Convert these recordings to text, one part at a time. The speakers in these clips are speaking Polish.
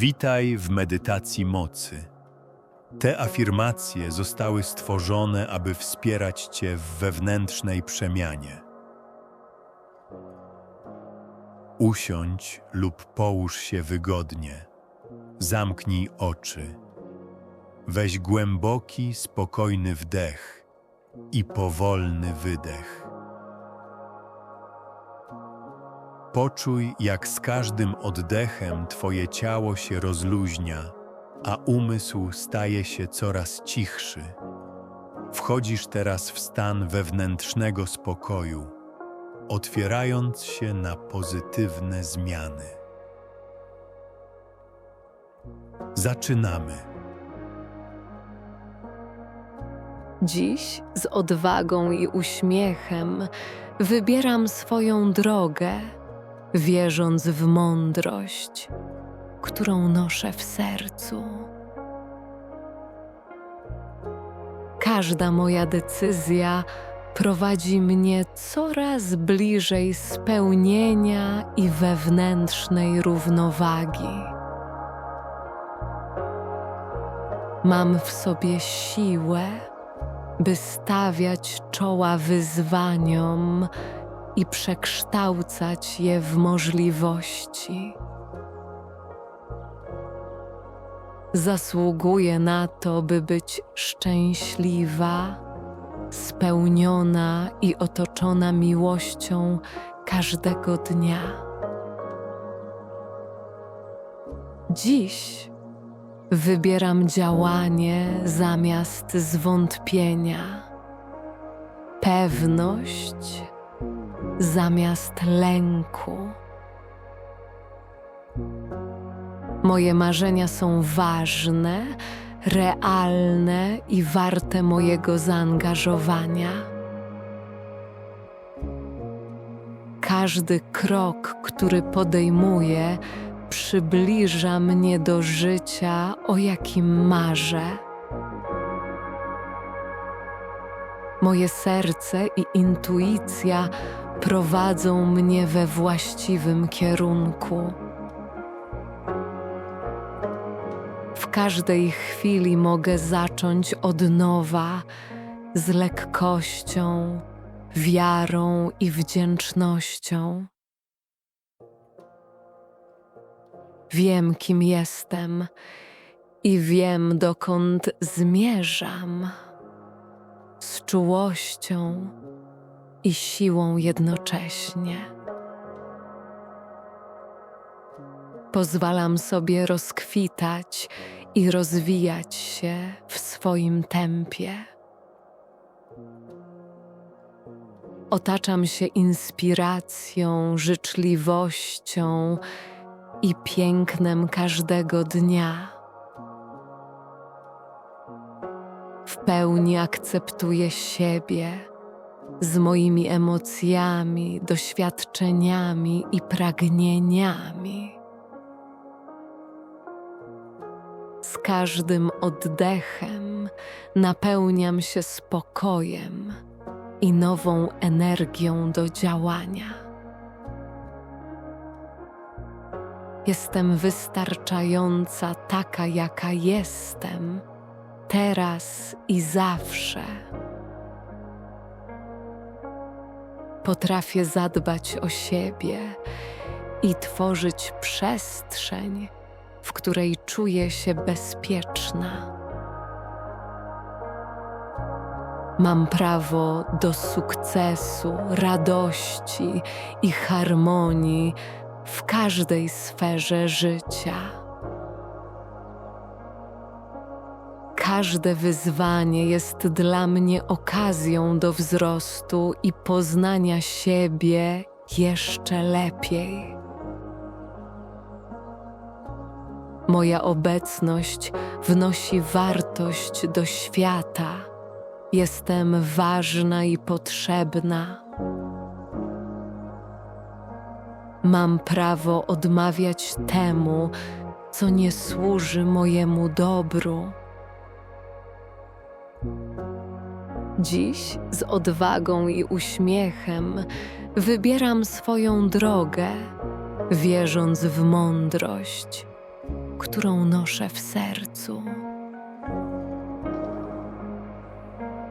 Witaj w medytacji mocy. Te afirmacje zostały stworzone, aby wspierać Cię w wewnętrznej przemianie. Usiądź lub połóż się wygodnie. Zamknij oczy. Weź głęboki, spokojny wdech i powolny wydech. Poczuj, jak z każdym oddechem Twoje ciało się rozluźnia, a umysł staje się coraz cichszy. Wchodzisz teraz w stan wewnętrznego spokoju, otwierając się na pozytywne zmiany. Zaczynamy. Dziś z odwagą i uśmiechem wybieram swoją drogę, wierząc w mądrość, którą noszę w sercu. Każda moja decyzja prowadzi mnie coraz bliżej spełnienia i wewnętrznej równowagi. Mam w sobie siłę, by stawiać czoła wyzwaniom i przekształcać je w możliwości. Zasługuję na to, by być szczęśliwa, spełniona i otoczona miłością każdego dnia. Dziś wybieram działanie zamiast zwątpienia, pewność zamiast lęku. Moje marzenia są ważne, realne i warte mojego zaangażowania. Każdy krok, który podejmuję, przybliża mnie do życia, o jakim marzę. Moje serce i intuicja prowadzą mnie we właściwym kierunku. W każdej chwili mogę zacząć od nowa, z lekkością, wiarą i wdzięcznością. Wiem, kim jestem i wiem, dokąd zmierzam. Z czułością i siłą jednocześnie. Pozwalam sobie rozkwitać i rozwijać się w swoim tempie. Otaczam się inspiracją, życzliwością i pięknem każdego dnia. W pełni akceptuję siebie z moimi emocjami, doświadczeniami i pragnieniami. Z każdym oddechem napełniam się spokojem i nową energią do działania. Jestem wystarczająca taka, jaka jestem, teraz i zawsze. Potrafię zadbać o siebie i tworzyć przestrzeń, w której czuję się bezpieczna. Mam prawo do sukcesu, radości i harmonii w każdej sferze życia. Każde wyzwanie jest dla mnie okazją do wzrostu i poznania siebie jeszcze lepiej. Moja obecność wnosi wartość do świata. Jestem ważna i potrzebna. Mam prawo odmawiać temu, co nie służy mojemu dobru. Dziś z odwagą i uśmiechem wybieram swoją drogę, wierząc w mądrość, którą noszę w sercu.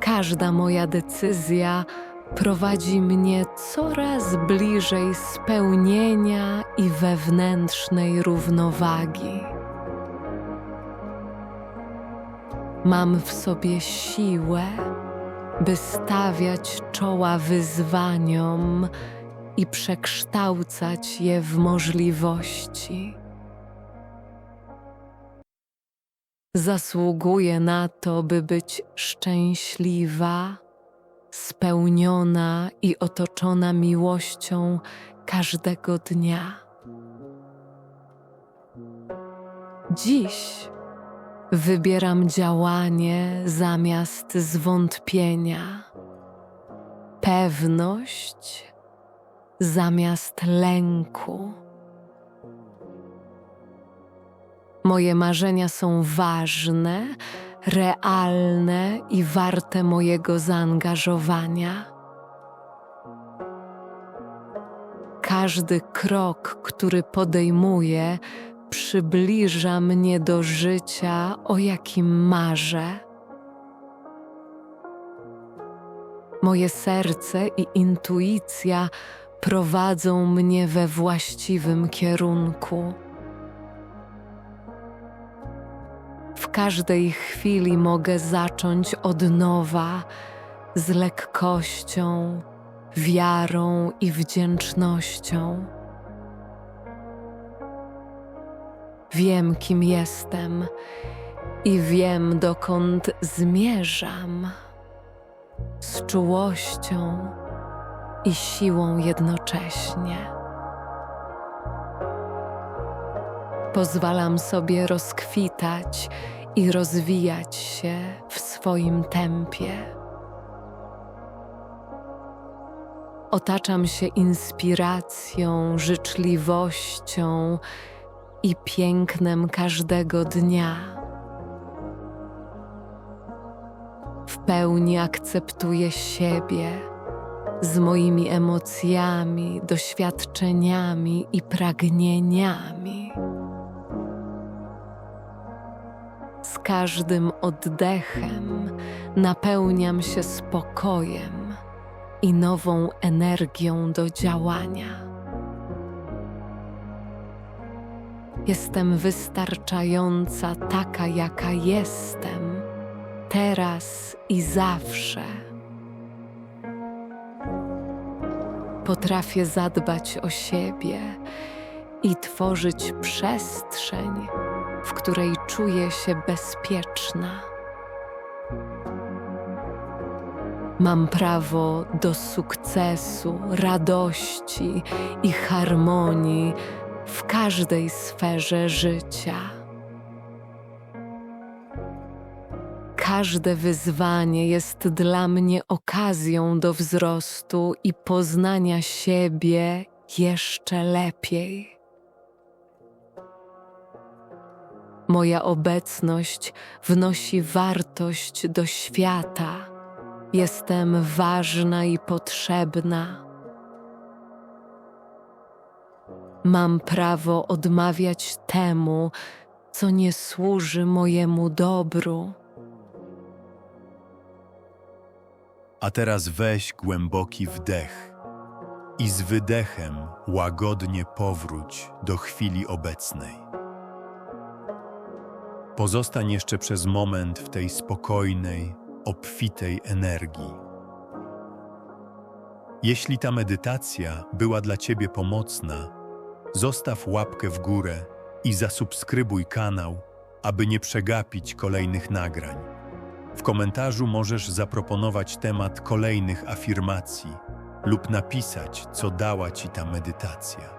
Każda moja decyzja prowadzi mnie coraz bliżej spełnienia i wewnętrznej równowagi. Mam w sobie siłę, by stawiać czoła wyzwaniom i przekształcać je w możliwości. Zasługuję na to, by być szczęśliwa, spełniona i otoczona miłością każdego dnia. Dziś wybieram działanie zamiast zwątpienia, pewność zamiast lęku. Moje marzenia są ważne, realne i warte mojego zaangażowania. Każdy krok, który podejmuję, przybliża mnie do życia, o jakim marzę. Moje serce i intuicja prowadzą mnie we właściwym kierunku. W każdej chwili mogę zacząć od nowa, z lekkością, wiarą i wdzięcznością. Wiem, kim jestem i wiem, dokąd zmierzam. Z czułością i siłą jednocześnie. Pozwalam sobie rozkwitać i rozwijać się w swoim tempie. Otaczam się inspiracją, życzliwością i pięknem każdego dnia. W pełni akceptuję siebie z moimi emocjami, doświadczeniami i pragnieniami. Z każdym oddechem napełniam się spokojem i nową energią do działania. Jestem wystarczająca taka, jaka jestem, teraz i zawsze. Potrafię zadbać o siebie i tworzyć przestrzeń, w której czuję się bezpieczna. Mam prawo do sukcesu, radości i harmonii w każdej sferze życia. Każde wyzwanie jest dla mnie okazją do wzrostu i poznania siebie jeszcze lepiej. Moja obecność wnosi wartość do świata. Jestem ważna i potrzebna. Mam prawo odmawiać temu, co nie służy mojemu dobru. A teraz weź głęboki wdech i z wydechem łagodnie powróć do chwili obecnej. Pozostań jeszcze przez moment w tej spokojnej, obfitej energii. Jeśli ta medytacja była dla Ciebie pomocna, zostaw łapkę w górę i zasubskrybuj kanał, aby nie przegapić kolejnych nagrań. W komentarzu możesz zaproponować temat kolejnych afirmacji lub napisać, co dała Ci ta medytacja.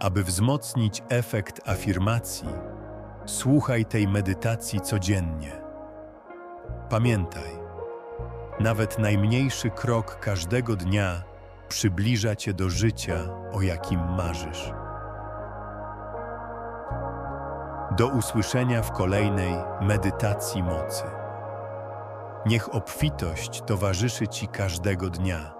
Aby wzmocnić efekt afirmacji, słuchaj tej medytacji codziennie. Pamiętaj, nawet najmniejszy krok każdego dnia przybliża Cię do życia, o jakim marzysz. Do usłyszenia w kolejnej medytacji mocy. Niech obfitość towarzyszy Ci każdego dnia.